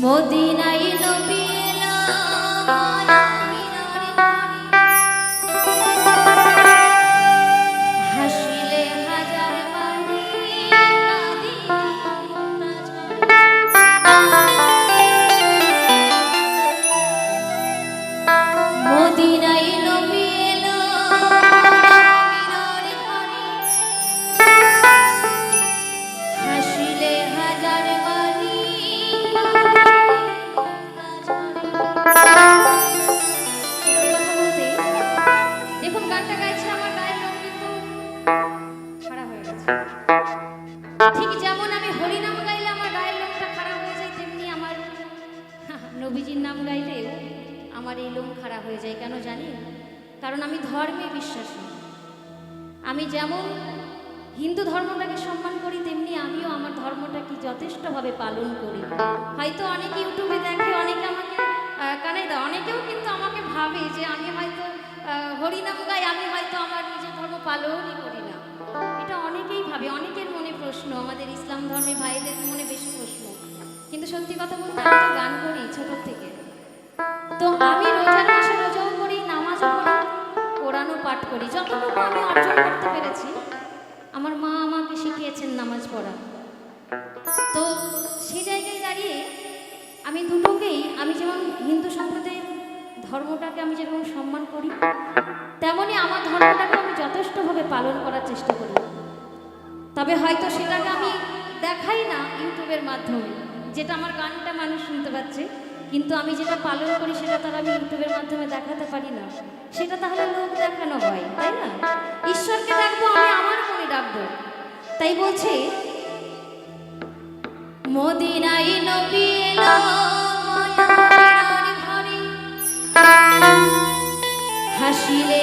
মদিনাই নবী নবীজির নাম গাইলে আমার এই লোম খারাপ হয়ে যায় কেন জানি? কারণ আমি ধর্মে বিশ্বাসী। আমি যেমন হিন্দু ধর্মটাকে সম্মান করি তেমনি আমিও আমার ধর্মটাকে যথেষ্টভাবে পালন করি। হয়তো অনেক ইউটিউবে দেখে অনেকে আমাকে আহ, কানাই দা অনেকেও কিন্তু আমাকে ভাবে যে আমি হয়তো হরিনাম গাই আমি হয়তো আমার নিজের ধর্ম পালনই করি না। এটা অনেকেই ভাবে। অনেকের মনে প্রশ্ন আমাদের ইসলাম ধর্মে ভাইদের মনে বেশি প্রশ্ন। কিন্তু সত্যি কথা বলতে আমি তো গান করি ছোট থেকে। তো আমি রোজার মাসে রোজাও করি, নামাজও করি কোরআনও পাঠ করি। যতটুকু আমি অর্জন করতে পেরেছি, আমার মা আমাকে শিখিয়েছেন নামাজ পড়া। তো সেই জায়গায় দাঁড়িয়ে আমি দুটোকেই, আমি যেমন হিন্দু সম্প্রদায়ের ধর্মটাকে আমি যেরকম সম্মান করি, তেমনই আমার ধর্মটাকে আমি যথেষ্টভাবে পালন করার চেষ্টা করি। তবে হয়তো সেটাকে আমি দেখাই না ইউটিউবের মাধ্যমে। যেটা আমার গানটা মানুষ শুনতে পাচ্ছে, কিন্তু আমি যেটা পালন করি সেটা তারা আমি ইউটিউবের মাধ্যমে দেখাতে পারি না। সেটা তাহলে লোক দেখানো হয়, তাই না? ঈশ্বরকে ডাকবো, আমি আমার মনে ডাকবো। তাই বলছে মদিনাই নবী এলো হাসিলে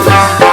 Música